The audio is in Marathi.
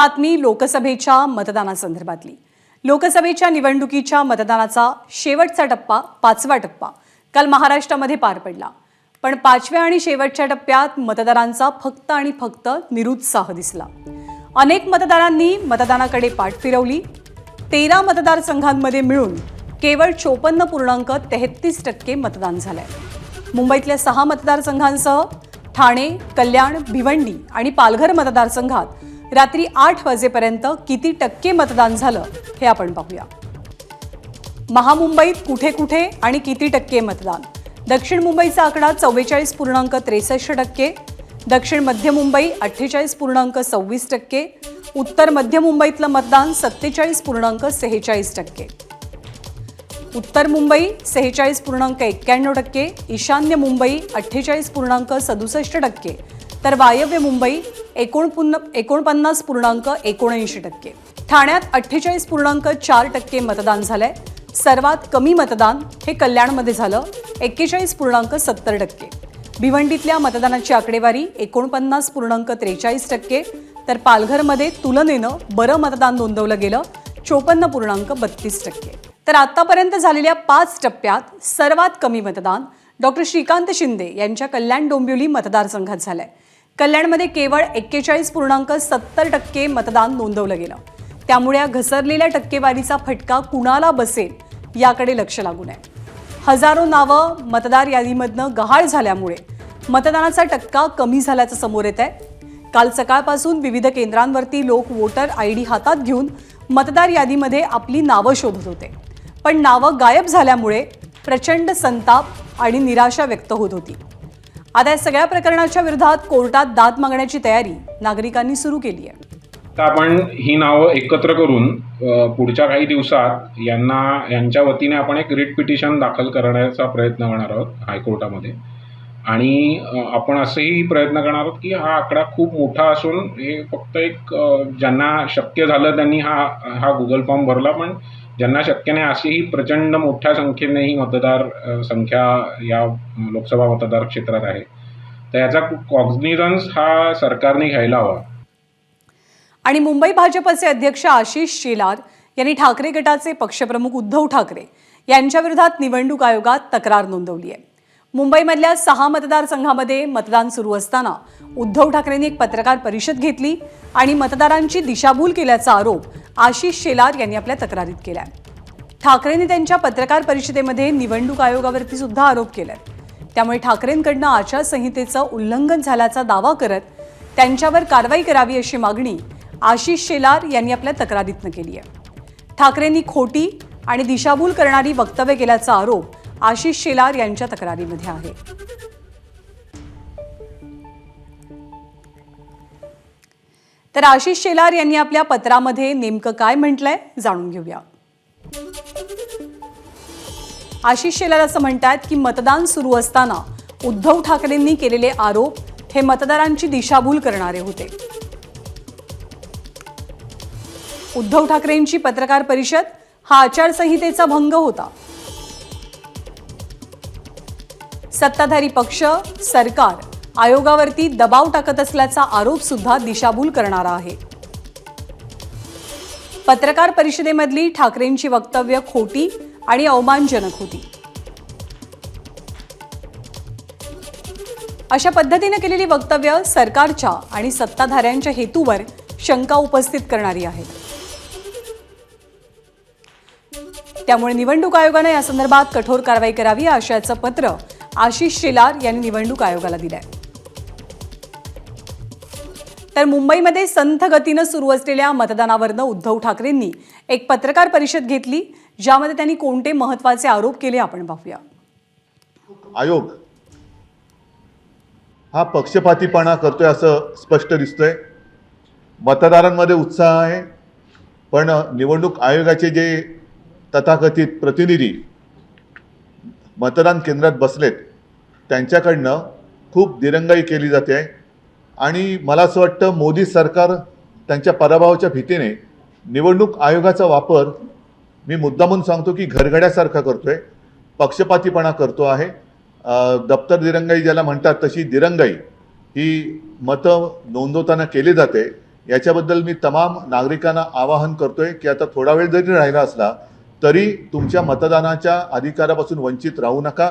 बातमी लोकसभेच्या मतदानासंदर्भातली. लोकसभेच्या निवडणुकीच्या मतदानाचा शेवटचा टप्पा पाचवा टप्पा काल महाराष्ट्रामध्ये पार पडला. पण पाचव्या आणि शेवटच्या टप्प्यात मतदारांचा फक्त आणि फक्त निरुत्साह दिसला. अनेक मतदारांनी मतदानाकडे पाठ फिरवली. तेरा मतदारसंघांमध्ये मिळून केवळ चोपन्न पूर्णांक तेहतीस टक्के मतदान झालंय. मुंबईतल्या सहा मतदारसंघांसह ठाणे कल्याण भिवंडी आणि पालघर मतदारसंघात रात्री आठ वाजेपर्यंत किती टक्के मतदान झालं हे आपण पाहूया. महामुंबईत कुठे कुठे आणि किती टक्के मतदान? दक्षिण मुंबईचा आकडा चव्वेचाळीस पूर्णांक त्रेसष्ट टक्के दक्षिण मध्य मुंबई अठ्ठेचाळीस पूर्णांक सव्वीस टक्के उत्तर मध्य मुंबईतलं मतदान सत्तेचाळीस पूर्णांक सेहेचाळीस टक्के. उत्तर मुंबई सेहेचाळीस पूर्णांक एक्क्याण्णव टक्के ईशान्य मुंबई अठ्ठेचाळीस पूर्णांक सदुसष्ट टक्के तर वायव्य मुंबई एकोणपुन्न एकोणपन्नास पूर्णांक एकोणऐंशी टक्के. ठाण्यात अठ्ठेचाळीस पूर्णांक चार टक्के मतदान झालंय. सर्वात कमी मतदान हे कल्याणमध्ये झालं. एक्केचाळीस पूर्णांक सत्तर टक्के. भिवंडीतल्या मतदानाची आकडेवारी एकोणपन्नास पूर्णांक त्रेचाळीस टक्के. तर पालघरमध्ये तुलनेनं बरं मतदान नोंदवलं गेलं. चोपन्न पूर्णांक बत्तीस टक्के. तर आतापर्यंत झालेल्या पाच टप्प्यात सर्वात कमी मतदान डॉक्टर श्रीकांत शिंदे यांच्या कल्याण डोंबिवली मतदारसंघात झालंय. कल्याणमध्ये केवळ एक्केचाळीस पूर्णांक सत्तर टक्के मतदान नोंदवलं गेलं. त्यामुळे या घसरलेल्या टक्केवारीचा फटका कुणाला बसेल याकडे लक्ष लागून आहे. हजारो नावं मतदार यादीमधनं गहाळ झाल्यामुळे मतदानाचा टक्का कमी झाल्याचं समोर येत आहे काल सकाळपासून विविध केंद्रांवरती लोक वोटर आय डी हातात घेऊन मतदार यादीमध्ये आपली नावं शोधत होते. पण नावं गायब झाल्यामुळे प्रचंड संताप आणि निराशा व्यक्त होत होती. आता या सगळ्या प्रकरणाच्या विरोधात कोर्टात दाद मागण्याची तयारी नागरिकांनी सुरू केली आहे. तर आपण ही नावं एकत्र करून पुढच्या काही दिवसात यांना यांच्या वतीने आपण एक रिट पिटिशन दाखल करण्याचा प्रयत्न करणार आहोत हायकोर्टामध्ये. आणि आपण असेही प्रयत्न करणार आहोत की हा आकडा खूप मोठा असून हे फक्त एक ज्यांना शक्य झालं त्यांनी हा हा गुगल फॉर्म भरला पण ज्यांना शक्य नाही अशीही प्रचंड मोठ्या संख्येने ही मतदार संख्या या लोकसभा मतदार क्षेत्रात आहे. तर याचा कॉग्निझन्स हा सरकारने घ्यायला हवा. आणि मुंबई भाजपचे अध्यक्ष आशिष शेलार यांनी ठाकरे गटाचे पक्षप्रमुख उद्धव ठाकरे यांच्या विरोधात निवडणूक आयोगात तक्रार नोंदवली आहे. मुंबईमधल्या सहा मतदारसंघामध्ये मतदान सुरू असताना उद्धव ठाकरेंनी एक पत्रकार परिषद घेतली आणि मतदारांची दिशाभूल केल्याचा आरोप आशिष शेलार यांनी आपल्या तक्रारीत केला ठाकरेंनी त्यांच्या पत्रकार परिषदेमध्ये निवडणूक आयोगावरती सुद्धा आरोप केलाय. त्यामुळे ठाकरेंकडनं आचारसंहितेचं उल्लंघन झाल्याचा दावा करत त्यांच्यावर कारवाई करावी अशी मागणी आशिष शेलार यांनी आपल्या तक्रारीतनं केली आहे ठाकरेंनी खोटी आणि दिशाभूल करणारी वक्तव्य केल्याचा आरोप आशिष शेलार यांच्या तक्रारीमध्ये आहे. तर आशिष शेलार यांनी आपल्या पत्रामध्ये नेमकं काय म्हटलंय जाणून घेऊया. आशिष शेलार असं म्हणतात की मतदान सुरू असताना उद्धव ठाकरेंनी केलेले आरोप हे मतदारांची दिशाभूल करणारे होते. उद्धव ठाकरेंची पत्रकार परिषद हा आचारसंहितेचा भंग होता. सत्ताधारी पक्ष सरकार आयोगावरती दबाव टाकत असल्याचा आरोप सुद्धा दिशाभूल करणारा आहे. पत्रकार परिषदेमधली ठाकरेंची वक्तव्य खोटी आणि अवमानजनक होती. अशा पद्धतीने केलेली वक्तव्य सरकारच्या आणि सत्ताधाऱ्यांच्या हेतूवर शंका उपस्थित करणारी आहेत त्यामुळे निवडणूक आयोगानं या संदर्भात कठोर कारवाई करावी अशाचं पत्र आशिष शेलार यांनी निवडणूक आयोगाला दिलंय. तर मुंबईमध्ये संथ गतीनं सुरू असलेल्या मतदानावरनं उद्धव ठाकरेंनी एक पत्रकार परिषद घेतली ज्यामध्ये त्यांनी कोणते महत्त्वाचे आरोप केले आपण पाहूया. आयोग हा पक्षपातीपणा करतोय असं स्पष्ट दिसतंय. मतदारांमध्ये उत्साह आहे पण निवडणूक आयोगाचे जे तथाकथित प्रतिनिधी मतदान केंद्रात बसलेत त्यांच्याकडनं खूप दिरंगाई केली जाते. आहे आणि मला असं वाटतं मोदी सरकार त्यांच्या पराभवाच्या भीतीने निवडणूक आयोगाचा वापर मी मुद्दामून सांगतो की घरघड्यासारखा करतो आहे पक्षपातीपणा करतो आहे. दप्तर दिरंगाई ज्याला म्हणतात तशी दिरंगाई ही मतं नोंदवताना केली जाते. याच्याबद्दल मी तमाम नागरिकांना आवाहन करतोय की आता थोडा वेळ जरी राहिला असला तरी तुमच्या मतदानाच्या अधिकारापासून वंचित राहू नका.